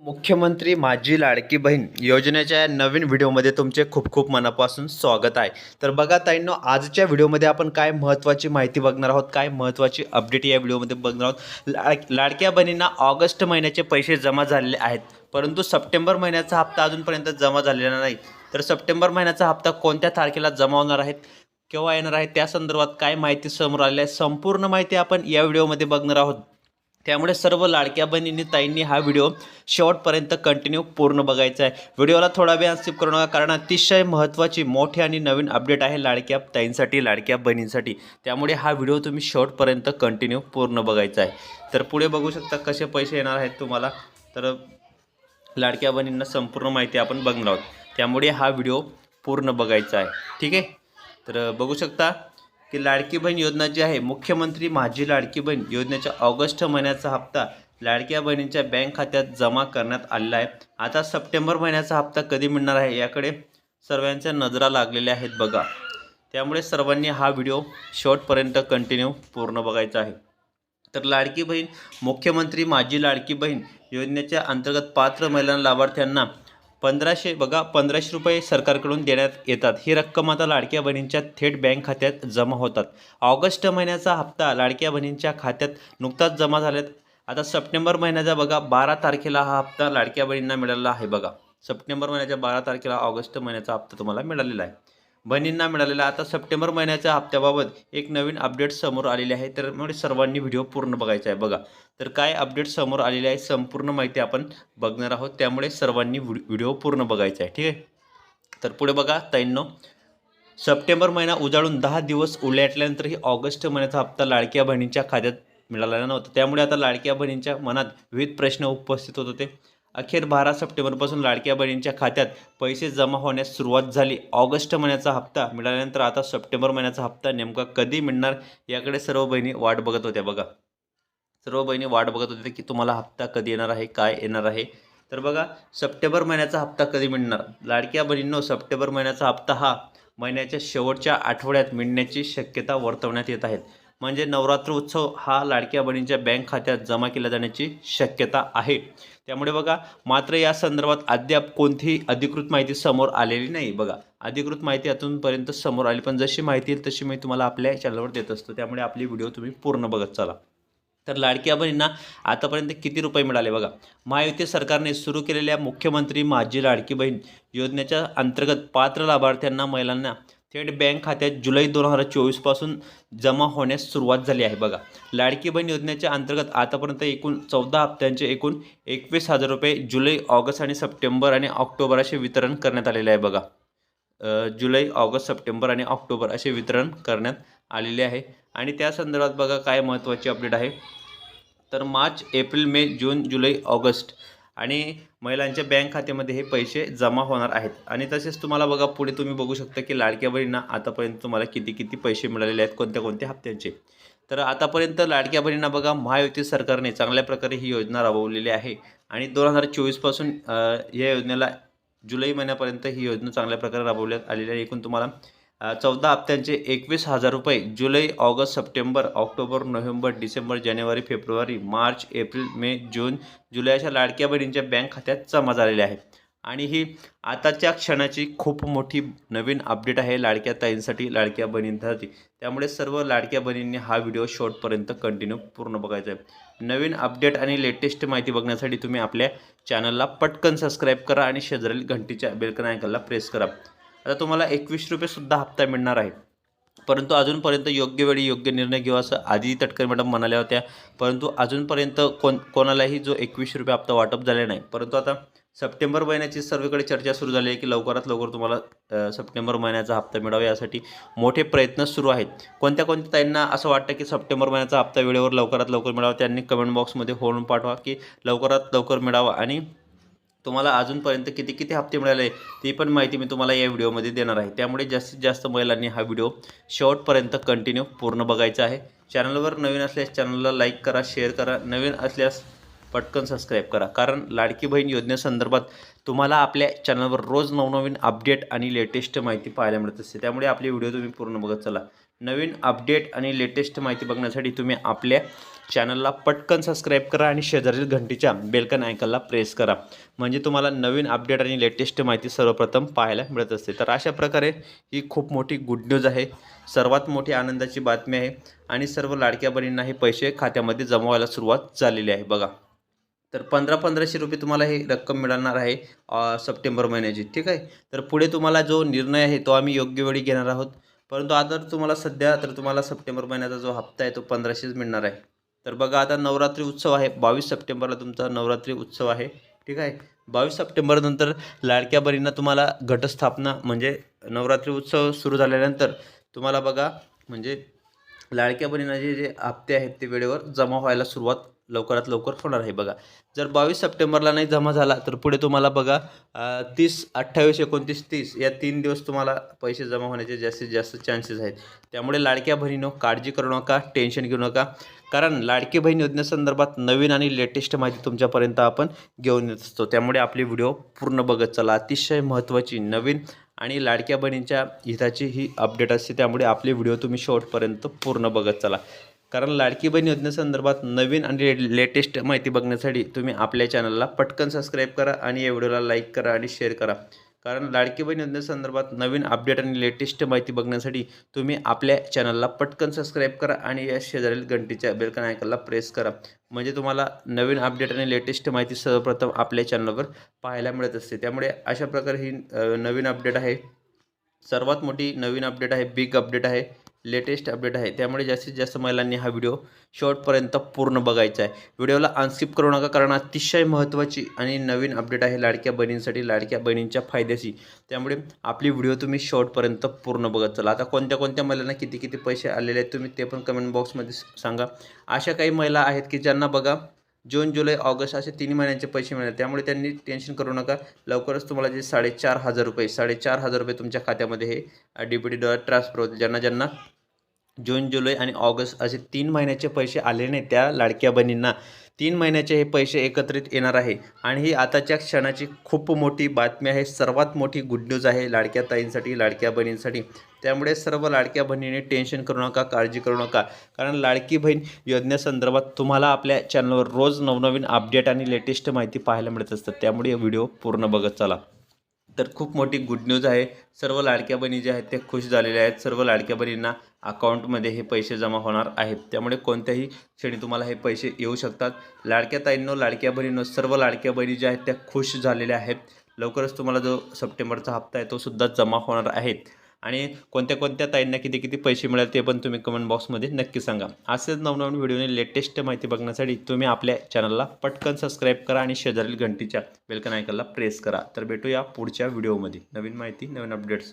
मुख्यमंत्री माझी लाडकी बहीण योजनेच्या या नवीन व्हिडिओमध्ये तुमचे खूप खूप मनापासून स्वागत आहे. तर बघा ताईंनो आजच्या व्हिडिओमध्ये आपण काय महत्त्वाची माहिती बघणार आहोत काय महत्त्वाची अपडेट या व्हिडिओमध्ये बघणार आहोत. लाड लाडक्या बहिणींना ऑगस्ट महिन्याचे पैसे जमा झालेले आहेत. परंतु सप्टेंबर महिन्याचा हप्ता अजूनपर्यंत जमा झालेला नाही. तर सप्टेंबर महिन्याचा हप्ता कोणत्या तारखेला जमा होणार आहेत केव्हा येणार आहे त्या संदर्भात काय माहिती समोर आली आहे संपूर्ण माहिती आपण या व्हिडिओमध्ये बघणार आहोत. त्यामुळे सर्व लाडक्या बहिणींनी ताईंनी हा व्हिडिओ शेवटपर्यंत कंटिन्यू पूर्ण बघायचा आहे. व्हिडिओला थोडा वेळ स्किप करू नका कारण अतिशय महत्त्वाची मोठी आणि नवीन अपडेट आहे लाडक्या ताईंसाठी लाडक्या बहिणींसाठी. त्यामुळे हा व्हिडिओ तुम्ही शेवटपर्यंत कंटिन्यू पूर्ण बघायचा आहे. तर पुढे बघू शकता कसे पैसे येणार आहेत तुम्हाला. तर लाडक्या बहिणींना संपूर्ण माहिती आपण बघणार आहोत. त्यामुळे हा व्हिडिओ पूर्ण बघायचा आहे. ठीक आहे? तर बघू शकता की लाडकी बहीण योजना जी आहे मुख्यमंत्री माझी लाडकी बहीण योजनेच्या ऑगस्ट महिन्याचा हप्ता लाडक्या बहिणींच्या बँक खात्यात जमा करण्यात आलेला आहे. आता सप्टेंबर महिन्याचा हप्ता कधी मिळणार आहे याकडे सर्वांच्या नजरा लागलेल्या आहेत बघा. त्यामुळे सर्वांनी हा व्हिडिओ शॉर्टपर्यंत कंटिन्यू पूर्ण बघायचा आहे. तर लाडकी बहीण मुख्यमंत्री माझी लाडकी बहीण योजनेच्या अंतर्गत पात्र महिला लाभार्थ्यांना पंधराशे बघा पंधराशे रुपये सरकारकडून देण्यात येतात. ही रक्कम आता लाडक्या बहिणींच्या थेट बँक खात्यात जमा होतात. ऑगस्ट महिन्याचा हप्ता लाडक्या बहिणींच्या खात्यात नुकताच जमा झाल्यात. आता सप्टेंबर महिन्याचा बघा बारा तारखेला हा हप्ता लाडक्या बहिणींना मिळालेला आहे बघा. सप्टेंबर महिन्याच्या बारा तारखेला ऑगस्ट महिन्याचा हप्ता तुम्हाला मिळालेला आहे. बहिणींना मिळालेला आता सप्टेंबर महिन्याच्या हप्त्याबाबत एक नवीन अपडेट समोर आलेली आहे. तर म्हणजे सर्वांनी व्हिडिओ पूर्ण बघायचा आहे बघा. तर काय अपडेट समोर आलेले आहे संपूर्ण माहिती आपण बघणार आहोत. त्यामुळे सर्वांनी व्हिडिओ पूर्ण बघायचा आहे. ठीक आहे? तर पुढे बघा ताईंनो. सप्टेंबर महिना उजाळून दहा दिवस उलटल्यानंतरही ऑगस्ट महिन्याचा हप्ता लाडक्या बहिणींच्या खात्यात मिळालेला नव्हता. त्यामुळे आता लाडक्या बहिणींच्या मनात विविध प्रश्न उपस्थित होत होते. अखेर बारा सप्टेंबरपासून लाडक्या बहिणींच्या खात्यात पैसे जमा होण्यास सुरुवात झाली. ऑगस्ट महिन्याचा हप्ता मिळाल्यानंतर आता सप्टेंबर महिन्याचा हप्ता नेमका कधी मिळणार याकडे सर्व बहिणी वाट बघत होत्या बघा. सर्व बहिणी वाट बघत होते की तुम्हाला हप्ता कधी येणार आहे काय येणार आहे. तर बघा सप्टेंबर महिन्याचा हप्ता कधी मिळणार? लाडक्या बहिणींनो सप्टेंबर महिन्याचा हप्ता हा महिन्याच्या शेवटच्या आठवड्यात मिळण्याची शक्यता वर्तवण्यात येत आहेत म्हणजे नवरात्र उत्सव हा लाडक्या बहिणींच्या बँक खात्यात जमा केला जाण्याची शक्यता आहे. त्यामुळे बघा मात्र या संदर्भात अद्याप कोणतीही अधिकृत माहिती समोर आलेली नाही बघा. अधिकृत माहिती अजूनपर्यंत समोर आली पण जशी माहिती येईल तशी मी तुम्हाला आपल्या चॅनलवर देत असतो. त्यामुळे आपली व्हिडिओ तुम्ही पूर्ण बघत चला. तर लाडक्या बहिणींना आतापर्यंत किती रुपये मिळाले बघा? महायुती सरकारने सुरू केलेल्या मुख्यमंत्री माझी लाडकी बहीण योजनेच्या अंतर्गत पात्र लाभार्थ्यांना महिलांना थेट बँक खात्यात जुलै दोन हजार चोवीसपासून जमा होण्यास सुरुवात झाली आहे. बघा लाडकी बहीण योजनेच्या अंतर्गत आतापर्यंत एकूण चौदा हप्त्यांचे एकूण एकवीस हजार रुपये जुलै ऑगस्ट आणि सप्टेंबर आणि ऑक्टोबर असे वितरण करण्यात आलेले आहे. बघा जुलै ऑगस्ट सप्टेंबर आणि ऑक्टोबर असे वितरण करण्यात आलेले आहे. आणि त्या संदर्भात बघा काय महत्त्वाची अपडेट आहे. तर मार्च एप्रिल मे जून जुलै ऑगस्ट आणि महिलांच्या बँक खात्यामध्ये हे पैसे जमा होणार आहेत. आणि तसेच तुम्हाला बघा पुढे तुम्ही बघू शकता की लाडक्या बहिणींना आतापर्यंत तुम्हाला किती किती पैसे मिळालेले आहेत कोणत्या कोणत्या हप्त्यांचे. तर आतापर्यंत लाडक्या बहिणींना बघा महायुती सरकारने चांगल्या प्रकारे ही योजना राबवलेली आहे. आणि दोन हजार चोवीसपासून या योजनेला जुलै महिन्यापर्यंत ही योजना चांगल्या प्रकारे राबवण्यात आलेली आहे. एकूण तुम्हाला चौदा हप्त्यांचे एकवीस हजार रुपये जुलै ऑगस्ट सप्टेंबर ऑक्टोबर नोव्हेंबर डिसेंबर जानेवारी फेब्रुवारी मार्च एप्रिल मे जून जुलै अशा लाडक्या बहिणींच्या बँक खात्यात जमा झालेल्या आहे आणि ही आताच्या क्षणाची खूप मोठी नवीन अपडेट आहे लाडक्या ताईंसाठी लाडक्या बहिणींसाठी. त्यामुळे सर्व लाडक्या बहिणींनी हा व्हिडिओ शॉर्टपर्यंत कंटिन्यू पूर्ण बघायचा आहे. नवीन अपडेट आणि लेटेस्ट माहिती बघण्यासाठी तुम्ही आपल्या चॅनलला पटकन सबस्क्राईब करा आणि शेजारील घंटीच्या बेलकन आयकनला प्रेस करा. आता तुम्हाला एकवीस रुपयेसुद्धा हप्ता मिळणार आहे. परंतु अजूनपर्यंत योग्य वेळी योग्य निर्णय घेऊ असं आधी तटकर मॅडम म्हणाल्या होत्या. परंतु अजूनपर्यंत कोण कोणालाही जो एकवीसशे रुपये हप्ता वाटप झाले नाही. परंतु आता सप्टेंबर महिन्याची सर्वीकडे चर्चा सुरू झाली आहे की लवकरात लवकर तुम्हाला सप्टेंबर महिन्याचा हप्ता मिळावा यासाठी मोठे प्रयत्न सुरू आहेत. कोणत्या कोणत्या ताईंना असं वाटतं की सप्टेंबर महिन्याचा हप्ता वेळेवर लवकरात लवकर मिळावा त्यांनी कमेंट बॉक्समध्ये होऊन पाठवा की लवकरात लवकर मिळावा आणि तुम्हाला अजूनपर्यंत किती किती हप्ते मिळाले ती पण माहिती मी तुम्हाला या व्हिडिओमध्ये देणार आहे. त्यामुळे जास्तीत जास्त महिलांनी हा व्हिडिओ शेवटपर्यंत कंटिन्यू पूर्ण बघायचा आहे. चॅनलवर नवीन असल्यास चॅनलला लाईक करा शेअर करा. नवीन असल्यास पटकन सबस्क्राईब करा. कारण लाडकी बहीण योजनेसंदर्भात तुम्हाला आपल्या चॅनलवर रोज नवनवीन अपडेट आणि लेटेस्ट माहिती पाहायला मिळत असते. त्यामुळे आपले व्हिडिओ तुम्ही पूर्ण बघत चला. नवीन अपडेट आणि लेटेस्ट माहिती बघण्यासाठी तुम्ही आपल्या चॅनलला पटकन सबस्क्राईब करा आणि शेजारील घंटीच्या बेलकन आयकनला प्रेस करा. म्हणजे तुम्हाला नवीन अपडेट आणि लेटेस्ट माहिती सर्वप्रथम पाहायला मिळत असते. तर अशा प्रकारे ही खूप मोठी गुड न्यूज आहे. सर्वात मोठी आनंदाची बातमी आहे. आणि सर्व लाडक्या बहिणींना हे पैसे खात्यामध्ये जमा व्हायला सुरुवात झालेली आहे. बघा. तर पंधरा पंधराशे रुपये तुम्हाला हे रक्कम मिळणार आहे सप्टेंबर महिन्याची ठीक आहे? तर पुढे तुम्हाला जो निर्णय आहे तो आम्ही योग्य वेळी घेणार आहोत. परंतु आता तुम्हाला सध्या तर तुम्हाला सप्टेंबर महिन्याचा जो हप्ता आहे तो पंधराशेच मिळणार आहे. तर बघा आता नवरात्री उत्सव आहे. बावीस सप्टेंबरला तुमचा नवरात्री उत्सव आहे ठीक आहे? बावीस सप्टेंबरनंतर लाडक्या बरींना तुम्हाला घटस्थापना म्हणजे नवरात्री उत्सव सुरू झाल्यानंतर तुम्हाला बघा म्हणजे लाडक्या बहिणींना जे जे हप्ते आहेत ते वेळेवर जमा व्हायला सुरुवात लवकरात लवकर होणार आहे बघा. जर बावीस सप्टेंबरला नाही जमा झाला तर पुढे तुम्हाला बघा तीस अठ्ठावीस एकोणतीस तीस या तीन दिवस तुम्हाला पैसे जमा होण्याचे जास्तीत जास्त चान्सेस आहेत. त्यामुळे लाडक्या बहिणीनो काळजी करू नका टेन्शन घेऊ नका. कारण लाडकी बहीण योजनेसंदर्भात नवीन आणि लेटेस्ट माहिती तुमच्यापर्यंत आपण घेऊन येत असतो. त्यामुळे आपली व्हिडिओ पूर्ण बघत चला. अतिशय महत्त्वाची नवीन आणि लाडक्या बहिणींच्या हिताची ही अपडेट असते. त्यामुळे आपली व्हिडिओ तुम्ही शेवटपर्यंत पूर्ण बघत चला. कारण लाडकी बहीण योजनेसंदर्भात नवीन आणि लेटेस्ट माहिती बघण्यासाठी तुम्ही आपल्या चॅनलला पटकन सबस्क्राईब करा आणि या व्हिडिओला लाईक करा आणि शेअर करा. कारण लाडकी बहीण योजनेसंदर्भात नवीन अपडेट आणि लेटेस्ट माहिती बघण्यासाठी तुम्ही आपल्या चॅनलला पटकन सबस्क्राईब करा आणि या शेजारील घंटीच्या बेलकन आयकनला प्रेस करा. म्हणजे तुम्हाला नवीन अपडेट आणि लेटेस्ट माहिती सर्वप्रथम आपल्या चॅनलवर पाहायला मिळत असते. त्यामुळे अशा प्रकारे ही नवीन अपडेट आहे. सर्वात मोठी नवीन अपडेट आहे बिग अपडेट आहे. लेटेस्ट अपडेट आहे. त्यामुळे जास्तीत जास्त महिलांनी हा व्हिडिओ शेवटपर्यंत पूर्ण बघायचा आहे. व्हिडिओला अनस्किप करू नका कारण अतिशय महत्त्वाची आणि नवीन अपडेट आहे लाडक्या बहिणींसाठी लाडक्या बहिणींच्या फायद्याशी. त्यामुळे आपली व्हिडिओ तुम्ही शेवटपर्यंत पूर्ण बघत चला. आता कोणत्या कोणत्या महिलांना किती किती पैसे आलेले आहेत तुम्ही ते पण कमेंट बॉक्समध्ये सांगा. अशा काही महिला आहेत की ज्यांना बघा जून जुलै ऑगस्ट असे तीन महिन्यांचे पैसे मिळणार. त्यामुळे त्यांनी टेन्शन करू नका. लवकरच तुम्हाला जे साडेचार हजार रुपये साडेचार हजार रुपये तुमच्या खात्यामध्ये हे डी बी टीद्वारे ट्रान्सफर होतील ज्यांना ज्यांना जून जुलै आणि ऑगस्ट असे तीन महिन्याचे पैसे आले नाही त्या लाडक्या बहिणींना तीन महिन्याचे हे पैसे एकत्रित येणार आहे. आणि ही आताच्या क्षणाची खूप मोठी बातमी आहे. सर्वात मोठी गुड न्यूज आहे लाडक्या ताईंसाठी लाडक्या बहिणींसाठी. त्यामुळे सर्व लाडक्या बहिणीने टेन्शन करू नका काळजी करू नका. कारण लाडकी बहीण योजनेसंदर्भात तुम्हाला आपल्या चॅनलवर रोज नवनवीन अपडेट आणि लेटेस्ट माहिती पाहायला मिळत असतात. त्यामुळे व्हिडिओ पूर्ण बघत चला. तर खूप मोठी गुड न्यूज आहे. सर्व लाडक्या बहिणी जे आहेत त्या खुश झालेल्या आहेत. सर्व लाडक्या बहिणींना अकाउंटमध्ये हे पैसे जमा होणार आहेत. त्यामुळे कोणत्याही क्षणी तुम्हाला हे पैसे येऊ शकतात. लाडक्या ताईंनो लाडक्या बहिणींनो सर्व लाडक्या बहिणी ज्या आहेत त्या खुश झालेल्या आहेत. लवकरच तुम्हाला जो सप्टेंबरचा हप्ता आहे तो सुद्धा जमा होणार आहेत आणि कोणत्या कोणत्या ताईंना किती किती पैसे मिळाले ते पण तुम्ही कमेंट बॉक्समध्ये नक्की सांगा. असेच नवनवीन व्हिडिओने लेटेस्ट माहिती बघण्यासाठी तुम्ही आपल्या चॅनलला पटकन सबस्क्राईब करा आणि शेजारील घंटीच्या बेलकन आयकनला प्रेस करा. तर भेटूया पुढच्या व्हिडिओमध्ये नवीन माहिती नवीन अपडेट्स